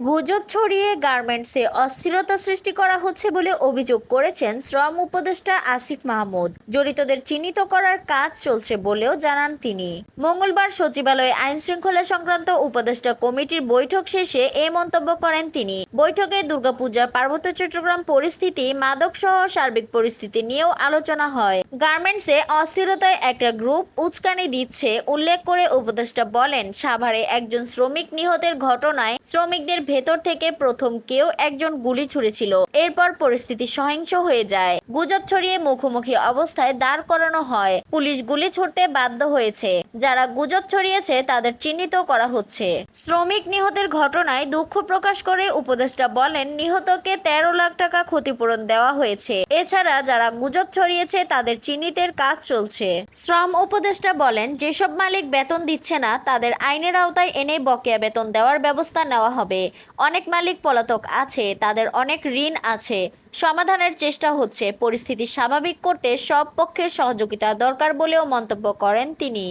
গুজব ছড়িয়ে গার্মেন্টসে অস্থিরতা সৃষ্টি করা হচ্ছে বলে অভিযোগ করেছেন শ্রম উপদেষ্টা আসিফ মাহমুদ। জড়িতদের চিহ্নিত করার কাজ চলছে বলেও জানান তিনি। মঙ্গলবার সচিবালয়ে আইন শৃঙ্খলা সংক্রান্ত উপদেষ্টা কমিটির বৈঠক শেষে এ মন্তব্য করেন তিনি। বৈঠকে দুর্গাপূজা, পার্বত্য চট্টগ্রাম পরিস্থিতি মাদক সহ সার্বিক পরিস্থিতি নিয়েও আলোচনা হয়। গার্মেন্টসে অস্থিরতায় একটা গ্রুপ উচকানি দিচ্ছে, উল্লেখ করে উপদেষ্টা বলেন, সাভারে একজন শ্রমিক নিহতের ঘটনায় শ্রমিকদের ভেতর থেকে প্রথম কেউ একজন গুলি ছুড়েছিল। এরপর পরিস্থিতি সহিংস হয়ে যায়। গুজব ছড়িয়ে মুখোমুখি অবস্থায় দাঁড় করানো হয়। পুলিশ গুলি ছুড়তে বাধ্য হয়েছে। যারা গুজব ছড়িয়েছে, তাদের চিহ্নিত করা হচ্ছে। শ্রমিক নিহতের ঘটনায় দুঃখ প্রকাশ করে উপদেষ্টা বলেন, নিহতকে তেরো লাখ টাকা ক্ষতিপূরণ দেওয়া হয়েছে। এছাড়া যারা গুজব ছড়িয়েছে, তাদের চিহ্নিতের কাজ চলছে। শ্রম উপদেষ্টা বলেন, যেসব মালিক বেতন দিচ্ছে না, তাদের আইনের আওতায় এনে বকেয়া বেতন দেওয়ার ব্যবস্থা নেওয়া হবে। অনেক মালিক পলাতক আছে, তাদের অনেক ঋণ আছে। সমাধানের চেষ্টা হচ্ছে, পরিস্থিতি স্বাভাবিক করতে সব পক্ষের সহযোগিতা দরকার বলেও মন্তব্য করেন তিনি।